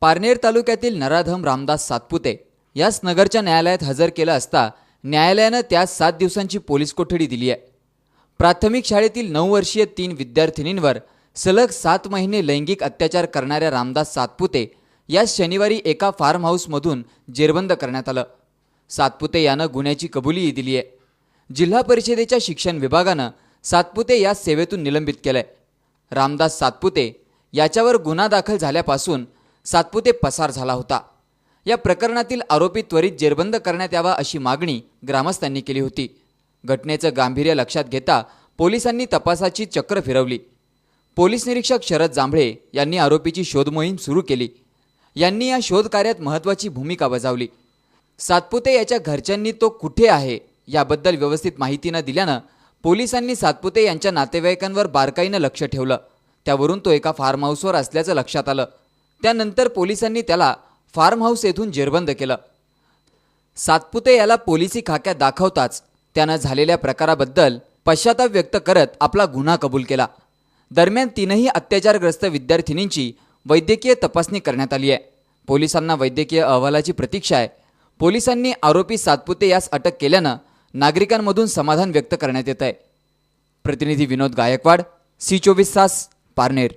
पारनेर तालुक्यातील नराधम रामदास सातपुते यास नगरच्या न्यायालयात हजर केलं असता न्यायालयानं त्यास सात दिवसांची पोलीस कोठडी दिली आहे. प्राथमिक शाळेतील नऊ वर्षीय तीन विद्यार्थिनींवर सलग सात महिने लैंगिक अत्याचार करणाऱ्या रामदास सातपुते यास शनिवारी एका फार्म हाऊसमधून जेरबंद करण्यात आलं. सातपुते यानं गुन्ह्याची कबुलीही दिली आहे. जिल्हा परिषदेच्या शिक्षण विभागानं सातपुते यास सेवेतून निलंबित केलंय. रामदास सातपुते याच्यावर गुन्हा दाखल झाल्यापासून सातपुते पसार झाला होता. या प्रकरणातील आरोपी त्वरित जेरबंद करण्यात यावा अशी मागणी ग्रामस्थांनी केली होती. घटनेचं गांभीर्य लक्षात घेता पोलिसांनी तपासाची चक्र फिरवली. पोलीस निरीक्षक शरद जांभळे यांनी आरोपीची शोधमोहीम सुरू केली. यांनी या शोध कार्यात महत्त्वाची भूमिका बजावली. सातपुते याच्या घरच्यांनी तो कुठे आहे याबद्दल व्यवस्थित माहिती न दिल्यानं पोलिसांनी सातपुते यांच्या नातेवाईकांवर बारकाईनं लक्ष ठेवलं. त्यावरून तो एका फार्म हाऊसवर असल्याचं लक्षात आलं. त्यानंतर पोलिसांनी त्याला फार्म हाऊस येथून जेरबंद केलं. सातपुते याला पोलिसी खाक्यात दाखवताच त्यानं झालेल्या प्रकाराबद्दल पश्चाताप व्यक्त करत आपला गुन्हा कबूल केला. दरम्यान तीनही अत्याचारग्रस्त विद्यार्थिनींची वैद्यकीय तपासणी करण्यात आली आहे. पोलिसांना वैद्यकीय अहवालाची प्रतीक्षा आहे. पोलिसांनी आरोपी सातपुते यास अटक केल्यानं नागरिकांमधून समाधान व्यक्त करण्यात येत आहे प्रतिनिधी विनोद गायकवाड सी चोवीस तास पारनेर.